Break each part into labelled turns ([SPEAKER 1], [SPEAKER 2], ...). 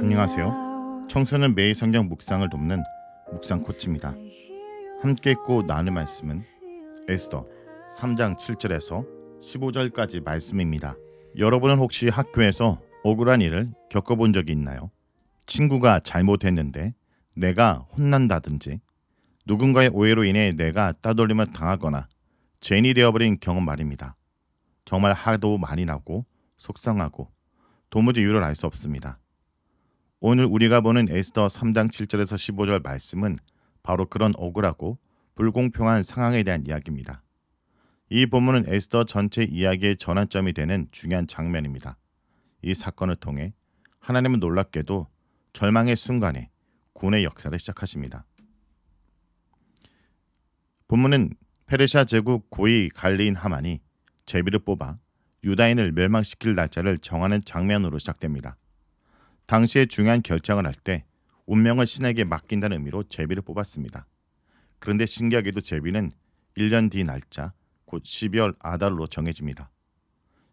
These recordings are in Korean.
[SPEAKER 1] 안녕하세요. 청소년 매일 성경 묵상을 돕는 묵상 코치입니다. 함께 읽고 나눌 말씀은 에스더 3장 7절에서 15절까지 말씀입니다. 여러분은 혹시 학교에서 억울한 일을 겪어본 적이 있나요? 친구가 잘못했는데 내가 혼난다든지 누군가의 오해로 인해 내가 따돌림을 당하거나 죄인이 되어버린 경험 말입니다. 정말 하도 많이 나고 속상하고 도무지 이유를 알 수 없습니다. 오늘 우리가 보는 에스더 3장 7절에서 15절 말씀은 바로 그런 억울하고 불공평한 상황에 대한 이야기입니다. 이 본문은 에스더 전체 이야기의 전환점이 되는 중요한 장면입니다. 이 사건을 통해 하나님은 놀랍게도 절망의 순간에 군의 역사를 시작하십니다. 본문은 페르시아 제국 고위 관리인 하만이 제비를 뽑아 유다인을 멸망시킬 날짜를 정하는 장면으로 시작됩니다. 당시에 중요한 결정을 할 때 운명을 신에게 맡긴다는 의미로 제비를 뽑았습니다. 그런데 신기하게도 제비는 1년 뒤 날짜 곧 12월 아달로 정해집니다.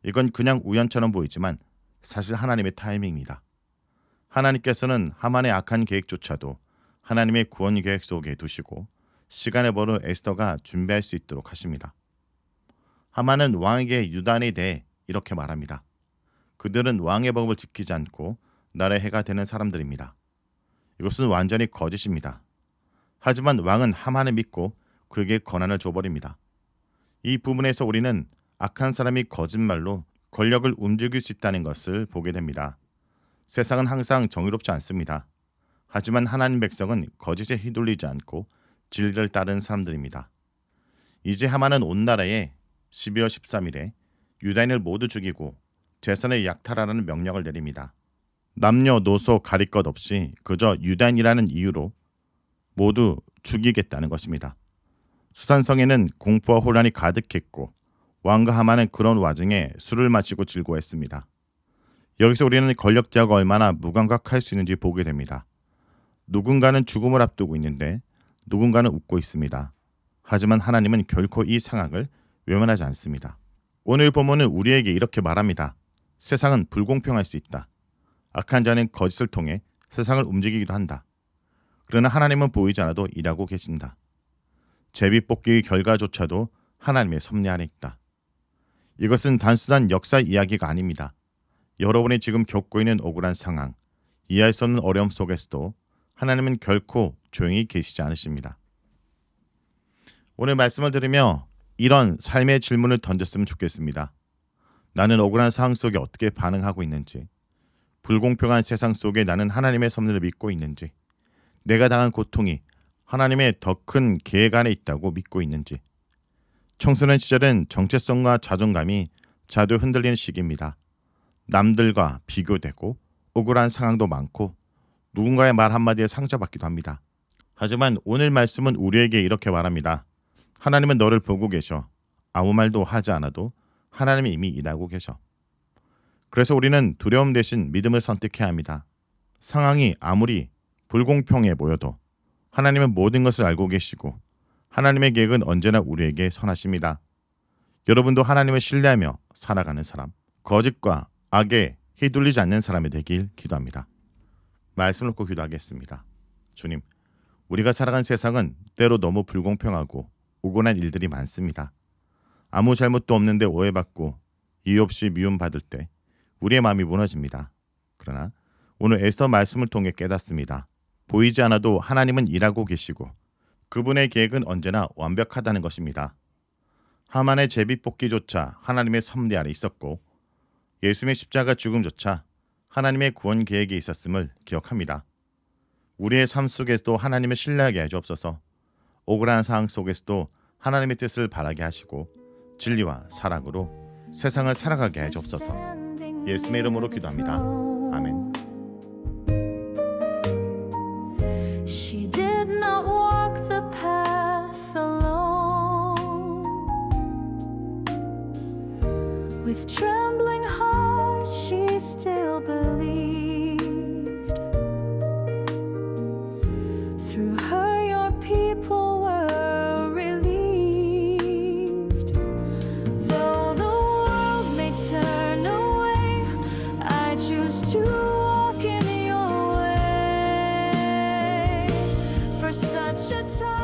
[SPEAKER 1] 이건 그냥 우연처럼 보이지만 사실 하나님의 타이밍입니다. 하나님께서는 하만의 악한 계획조차도 하나님의 구원 계획 속에 두시고 시간을 벌어 에스더가 준비할 수 있도록 하십니다. 하만은 왕에게 유단에 대해 이렇게 말합니다. 그들은 왕의 법을 지키지 않고 나라의 해가 되는 사람들입니다. 이것은 완전히 거짓입니다. 하지만 왕은 하만을 믿고 그에게 권한을 줘버립니다. 이 부분에서 우리는 악한 사람이 거짓말로 권력을 움직일 수 있다는 것을 보게 됩니다. 세상은 항상 정의롭지 않습니다. 하지만 하나님 백성은 거짓에 휘둘리지 않고 진리를 따르는 사람들입니다. 이제 하만은 온 나라에 12월 13일에 유다인을 모두 죽이고 재산을 약탈하라는 명령을 내립니다. 남녀노소 가릴 것 없이 그저 유다인이라는 이유로 모두 죽이겠다는 것입니다. 수산성에는 공포와 혼란이 가득했고 왕과 하만은 그런 와중에 술을 마시고 즐거워했습니다. 여기서 우리는 권력자가 얼마나 무감각할 수 있는지 보게 됩니다. 누군가는 죽음을 앞두고 있는데 누군가는 웃고 있습니다. 하지만 하나님은 결코 이 상황을 외면하지 않습니다. 오늘 본문은 우리에게 이렇게 말합니다. 세상은 불공평할 수 있다. 악한 자는 거짓을 통해 세상을 움직이기도 한다. 그러나 하나님은 보이지 않아도 일하고 계신다. 제비 뽑기의 결과조차도 하나님의 섭리 안에 있다. 이것은 단순한 역사 이야기가 아닙니다. 여러분이 지금 겪고 있는 억울한 상황, 이해할 수 없는 어려움 속에서도 하나님은 결코 조용히 계시지 않으십니다. 오늘 말씀을 들으며 이런 삶의 질문을 던졌으면 좋겠습니다. 나는 억울한 상황 속에 어떻게 반응하고 있는지, 불공평한 세상 속에 나는 하나님의 섭리를 믿고 있는지, 내가 당한 고통이 하나님의 더 큰 계획 안에 있다고 믿고 있는지. 청소년 시절은 정체성과 자존감이 자주 흔들리는 시기입니다. 남들과 비교되고 억울한 상황도 많고 누군가의 말 한마디에 상처받기도 합니다. 하지만 오늘 말씀은 우리에게 이렇게 말합니다. 하나님은 너를 보고 계셔. 아무 말도 하지 않아도 하나님이 이미 일하고 계셔. 그래서 우리는 두려움 대신 믿음을 선택해야 합니다. 상황이 아무리 불공평해 보여도 하나님은 모든 것을 알고 계시고 하나님의 계획은 언제나 우리에게 선하십니다. 여러분도 하나님을 신뢰하며 살아가는 사람, 거짓과 악에 휘둘리지 않는 사람이 되길 기도합니다. 말씀 놓고 기도하겠습니다. 주님, 우리가 살아간 세상은 때로 너무 불공평하고 오곤한 일들이 많습니다. 아무 잘못도 없는데 오해받고 이유 없이 미움받을 때 우리의 마음이 무너집니다. 그러나 오늘 에스더 말씀을 통해 깨닫습니다. 보이지 않아도 하나님은 일하고 계시고 그분의 계획은 언제나 완벽하다는 것입니다. 하만의 제비 뽑기조차 하나님의 섭리 아래 있었고 예수님의 십자가 죽음조차 하나님의 구원 계획에 있었음을 기억합니다. 우리의 삶 속에서도 하나님을 신뢰하게 해 주옵소서. 억울한 상황 속에서도 하나님의 뜻을 바라게 하시고 진리와 사랑으로 세상을 살아가게 해 주옵소서. 예수님의 이름으로 기도합니다. 아멘.
[SPEAKER 2] With trembling heart, she still believed. should talk.